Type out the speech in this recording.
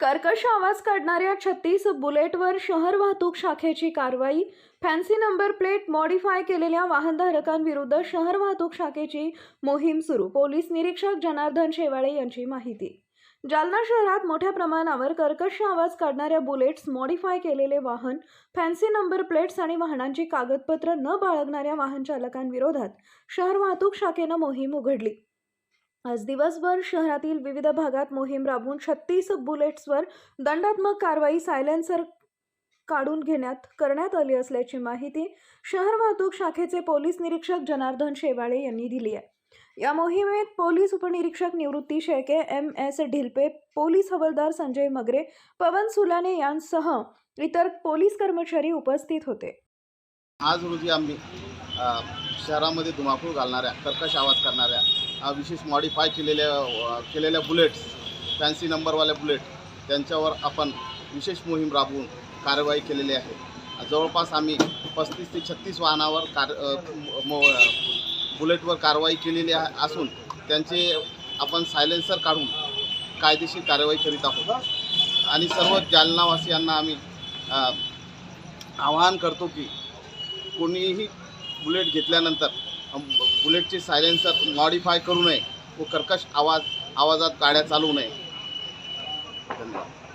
कर्कश आवाज काढणाऱ्या छत्तीस बुलेटवर शहर वाहतूक शाखेची कारवाई. फॅन्सी नंबर प्लेट मॉडिफाय केलेल्या वाहनधारकांविरुद्ध शहर वाहतूक शाखेची मोहीम सुरू पोलीस निरीक्षक जनार्दन शेवाळे यांची माहिती. जालना शहरात मोठ्या प्रमाणावर कर्कश आवाज काढणाऱ्या बुलेट्स मॉडिफाय केलेले वाहन फॅन्सी नंबर प्लेट्स आणि वाहनांची कागदपत्र न बाळगणाऱ्या वाहन चालकांविरोधात शहर वाहतूक शाखेनं मोहीम उघडली. आज दिवसभर शहरातील विविध भागात मोहीम राबवून छत्तीस बुलेट्सवर दंडात्मक कारवाई सायलेन्सर काढून घेण्यात करण्यात आली असल्याची माहिती शहर वाहतूक शाखेचे पोलीस निरीक्षक जनार्दन शेवाळे यांनी दिली आहे. या मोहिमेत पोलीस उपनिरीक्षक Nivrutti Shelke M S Dhilpe police हवालदार संजय मगरे पवन सुलाने यांसह इतर पोलीस कर्मचारी उपस्थित होते. आज रोजी आम्ही शहरामध्ये धुमाकूळ घालणाऱ्या कर्कश आवाज करणाऱ्या विशेष मॉडिफाय केलेल्या केलेल्या बुलेट्स फॅन्सी नंबरवाल्या बुलेट त्यांच्यावर आपण विशेष मोहीम राबवून कारवाई केलेली आहे. जवळपास आम्ही पस्तीस ते छत्तीस वाहनावर कार मो बुलेटवर कारवाई केलेली आहे असून त्यांचे आपण सायलेन्सर काढून कायदेशीर कारवाई करीत आहोत. आणि सर्व जालनावासियांना आम्ही आवाहन करतो की कोणीही बुलेट घेतल्यानंतर बुलेटचे सायलेन्सर मॉडिफाय करू नये. व कर्कश आवाज आवाजात गाड्या चालवू नये. धन्यवाद.